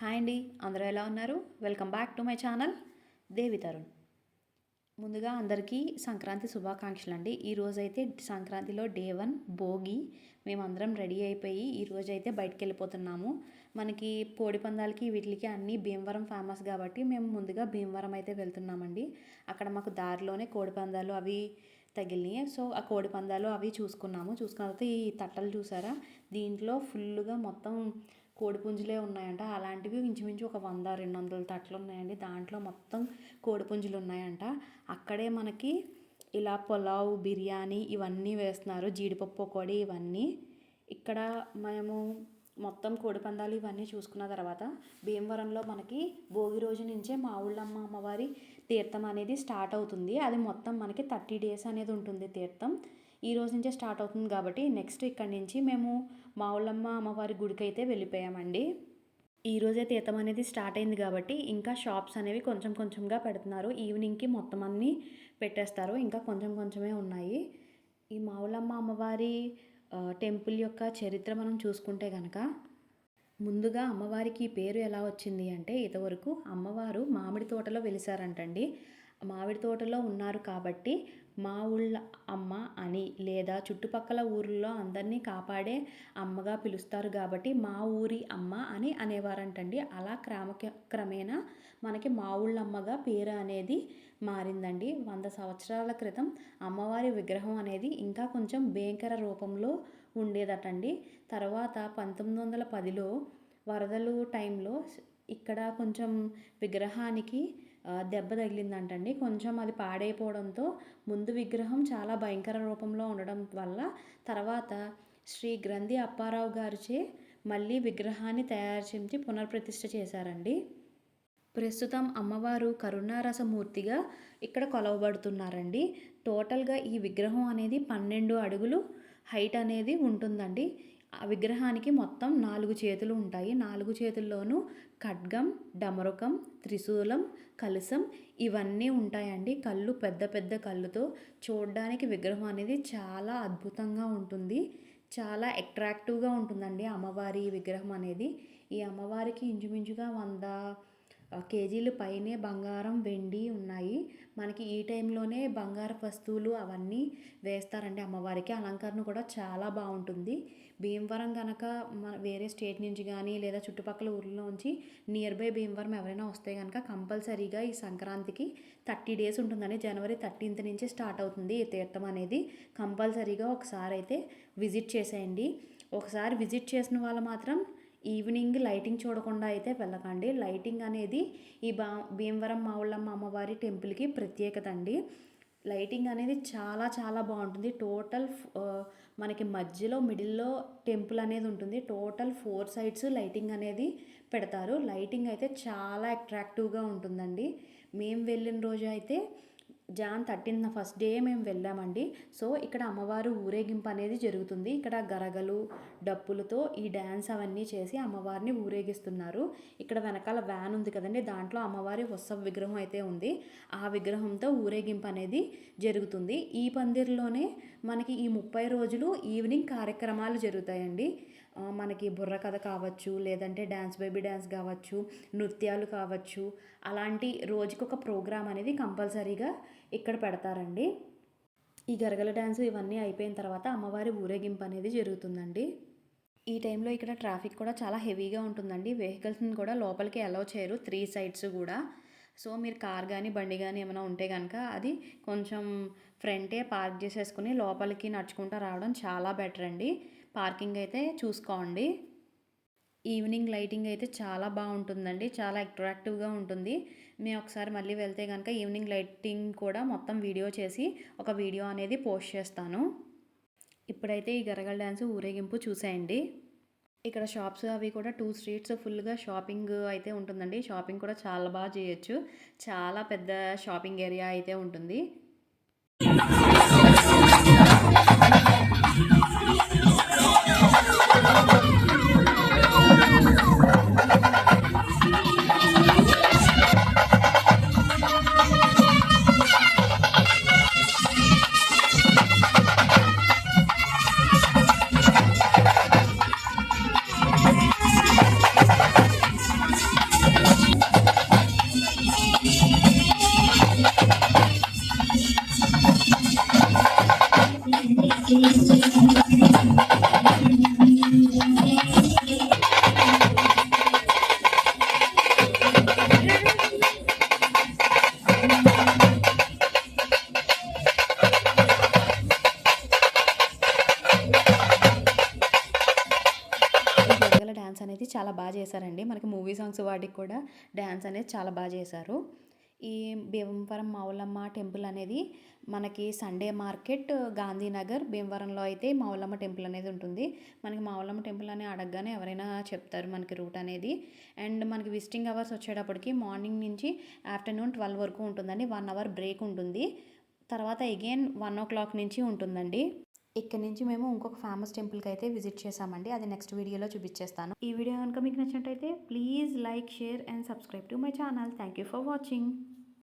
Hi అండి అందరూ ఎలా ఉన్నారు? Welcome back to my channel Devi Tarun. ముందుగా అందరికీ సంక్రాంతి శుభాకాంక్షలు అండి ఈరోజు అయితే సంక్రాంతిలో డే వన్ భోగి మేమందరం రెడీ అయిపోయి ఈరోజు అయితే బయటికి వెళ్ళిపోతున్నాము మనకి కోడి పందాలకి వీటికి అన్నీ భీమవరం ఫేమస్ కాబట్టి మేము ముందుగా భీమవరం అయితే వెళ్తున్నామండి. అక్కడ మాకు దారిలోనే కోడి పందాలు అవి తగిలినాయి. సో ఆ కోడి పందాలు అవి చూసుకున్నాము. చూసుకున్న తర్వాత ఈ తట్టలు చూసారా? దీంట్లో ఫుల్గా మొత్తం కోడిపుంజులే ఉన్నాయంట. అలాంటివి ఇంచుమించు ఒక వంద రెండు వందల తట్లు ఉన్నాయండి. దాంట్లో మొత్తం కోడిపుంజులు ఉన్నాయంట. అక్కడే మనకి ఇలా పులావ్ బిర్యానీ ఇవన్నీ వేస్తున్నారు. జీడిపప్పు కోడి ఇవన్నీ. ఇక్కడ మేము మొత్తం కోడిపందాలు ఇవన్నీ చూసుకున్న తర్వాత భీమవరంలో మనకి భోగి రోజు నుంచే మా ఊళ్ళమ్మ అమ్మవారి తీర్థం అనేది స్టార్ట్ అవుతుంది. అది మొత్తం మనకి థర్టీ డేస్ అనేది ఉంటుంది తీర్థం. ఈ రోజు నుంచే స్టార్ట్ అవుతుంది కాబట్టి నెక్స్ట్ ఇక్కడ నుంచి మేము మా ఊళ్ళమ్మ అమ్మవారి గుడికి అయితే వెళ్ళిపోయామండి. ఈ రోజే తీర్థం అనేది స్టార్ట్ అయింది కాబట్టి ఇంకా షాప్స్ అనేవి కొంచెం కొంచెంగా పెడుతున్నారు. ఈవినింగ్కి మొత్తం అన్నీ పెట్టేస్తారు. ఇంకా కొంచెం కొంచెమే ఉన్నాయి. ఈ మావులమ్మ అమ్మవారి టెంపుల్ యొక్క చరిత్ర మనం చూసుకుంటే కనుక ముందుగా అమ్మవారికి ఈ పేరు ఎలా వచ్చింది అంటే ఇంతవరకు అమ్మవారు మామిడి తోటలో వెలిసారంటండి. మామిడి తోటలో ఉన్నారు కాబట్టి మా ఊళ్ళ అమ్మ అని లేదా చుట్టుపక్కల ఊర్లో అందరినీ కాపాడే అమ్మగా పిలుస్తారు కాబట్టి మా ఊరి అమ్మ అని అనేవారంటండి. అలా క్రమ క్రమేణా మనకి మా ఊళ్ళమ్మగా పేరు అనేది మారిందండి. వంద సంవత్సరాల క్రితం అమ్మవారి విగ్రహం అనేది ఇంకా కొంచెం భయంకర రూపంలో ఉండేదటండి. తర్వాత పంతొమ్మిది వందల పదిలో వరదలు టైంలో ఇక్కడ కొంచెం విగ్రహానికి దెబ్బ తగిలిందంటండి. కొంచెం అది పాడైపోవడంతో ముందు విగ్రహం చాలా భయంకర రూపంలో ఉండడం వల్ల తర్వాత శ్రీ గ్రంథి అప్పారావు గారిచే మళ్ళీ విగ్రహాన్ని తయారు చేసి పునర్ప్రతిష్ఠ చేశారండి. ప్రస్తుతం అమ్మవారు కరుణారసమూర్తిగా ఇక్కడ కొలవబడుతున్నారండి. టోటల్గా ఈ విగ్రహం అనేది పన్నెండు అడుగులు హైట్ అనేది ఉంటుందండి. ఆ విగ్రహానికి మొత్తం నాలుగు చేతులు ఉంటాయి. నాలుగు చేతుల్లోనూ ఖడ్గం డమరుకం త్రిశూలం కలసం ఇవన్నీ ఉంటాయండి. కళ్ళు పెద్ద పెద్ద కళ్ళుతో చూడడానికి విగ్రహం అనేది చాలా అద్భుతంగా ఉంటుంది. చాలా అట్రాక్టివ్గా ఉంటుందండి అమ్మవారి విగ్రహం అనేది. ఈ అమ్మవారికి ఇంచుమించుగా వంద కేజీలు పైనే బంగారం వెండి ఉన్నాయి. మనకి ఈ టైంలోనే బంగారు వస్తువులు అవన్నీ వేస్తారండి అమ్మవారికి. అలంకరణ కూడా చాలా బాగుంటుంది. భీమవరం కనుక మన వేరే స్టేట్ నుంచి కానీ లేదా చుట్టుపక్కల ఊర్లోంచి నియర్ బై భీమవరం ఎవరైనా వస్తే కనుక కంపల్సరీగా ఈ సంక్రాంతికి థర్టీ డేస్ ఉంటుందండి. జనవరి థర్టీన్త్ నుంచి స్టార్ట్ అవుతుంది ఈ తీర్థం అనేది. కంపల్సరీగా ఒకసారి అయితే విజిట్ చేసేయండి. ఒకసారి విజిట్ చేసిన వాళ్ళు మాత్రం ఈవినింగ్ లైటింగ్ చూడకుండా అయితే వెళ్ళకండి. లైటింగ్ అనేది ఈ బా భీమవరం మావుళ్ళమ్మ అమ్మవారి టెంపుల్కి ప్రత్యేకత అండి లైటింగ్ అనేది చాలా చాలా బాగుంటుంది. టోటల్ మనకి మధ్యలో మిడిల్లో టెంపుల్ అనేది ఉంటుంది. టోటల్ ఫోర్ సైడ్స్ లైటింగ్ అనేది పెడతారు. లైటింగ్ అయితే చాలా అట్రాక్టివ్గా ఉంటుందండి. మేము వెళ్ళిన రోజు అయితే జాన్ థర్టీన్ ఫస్ట్ డే మేము వెళ్ళామండి. సో ఇక్కడ అమ్మవారు ఊరేగింపు అనేది జరుగుతుంది. ఇక్కడ గరగలు డప్పులతో ఈ డ్యాన్స్ అవన్నీ చేసి అమ్మవారిని ఊరేగిస్తున్నారు. ఇక్కడ వెనకాల వ్యాన్ ఉంది కదండి. దాంట్లో అమ్మవారి ఉత్సవ విగ్రహం అయితే ఉంది. ఆ విగ్రహంతో ఊరేగింపు అనేది జరుగుతుంది. ఈ పందిరిలోనే మనకి ఈ ముప్పై రోజులు ఈవినింగ్ కార్యక్రమాలు జరుగుతాయండి. మనకి బుర్రకథ కావచ్చు లేదంటే డ్యాన్స్ బేబీ డ్యాన్స్ కావచ్చు నృత్యాలు కావచ్చు అలాంటి రోజుకొక ప్రోగ్రామ్ అనేది కంపల్సరీగా ఇక్కడ పెడతారండి. ఈ గరగల డ్యాన్స్ ఇవన్నీ అయిపోయిన తర్వాత అమ్మవారి ఊరేగింపు అనేది జరుగుతుందండి. ఈ టైంలో ఇక్కడ ట్రాఫిక్ కూడా చాలా హెవీగా ఉంటుందండి. వెహికల్స్ని కూడా లోపలికి అలౌ చేయరు. త్రీ సైడ్స్ కూడా. సో మీరు కార్ కానీ బండి కానీ ఏమైనా ఉంటే కనుక అది కొంచెం ఫ్రంటే పార్క్ చేసేసుకుని లోపలికి నడుచుకుంటూ రావడం చాలా బెటర్ అండి. పార్కింగ్ అయితే చూసుకోండి. ఈవినింగ్ లైటింగ్ అయితే చాలా బాగుంటుందండి. చాలా అట్రాక్టివ్గా ఉంటుంది. మేము ఒకసారి మళ్ళీ వెళ్తే కనుక ఈవినింగ్ లైటింగ్ కూడా మొత్తం వీడియో చేసి ఒక వీడియో అనేది పోస్ట్ చేస్తాను. ఇప్పుడైతే ఈ గరగల డ్యాన్స్ ఊరేగింపు చూసేయండి. ఇక్కడ షాప్స్ అవి కూడా టూ స్ట్రీట్స్ ఫుల్గా షాపింగ్ అయితే ఉంటుందండి. షాపింగ్ కూడా చాలా బాగా చేయొచ్చు. చాలా పెద్ద షాపింగ్ ఏరియా అయితే ఉంటుంది. డ్యాన్స్ అనేది చాలా బాగా చేశారండి. మనకి మూవీ సాంగ్స్ వాటికి కూడా డ్యాన్స్ అనేది చాలా బాగా చేశారు. ఈ భీమవరం మావులమ్మ టెంపుల్ అనేది మనకి సండే మార్కెట్ గాంధీనగర్ భీమవరంలో అయితే మౌలమ్మ టెంపుల్ అనేది ఉంటుంది. మనకి మౌలమ్మ టెంపుల్ అని అడగగానే ఎవరైనా చెప్తారు మనకి రూట్ అనేది. అండ్ మనకి విజిటింగ్ అవర్స్ వచ్చేటప్పటికి మార్నింగ్ నుంచి ఆఫ్టర్నూన్ ట్వెల్వ్ వరకు ఉంటుందండి. వన్ అవర్ బ్రేక్ ఉంటుంది. తర్వాత అగైన్ వన్ ఓ క్లాక్ నుంచి ఉంటుందండి. ఇక్కడ నుంచి మేము ఇంకొక ఫేమస్ టెంపుల్కి అయితే విజిట్ చేసామండి అది నెక్స్ట్ వీడియోలో చూపించేస్తాను. ఈ వీడియో కనుక మీకు నచ్చినట్టయితే please like share and subscribe to my channel thank you for watching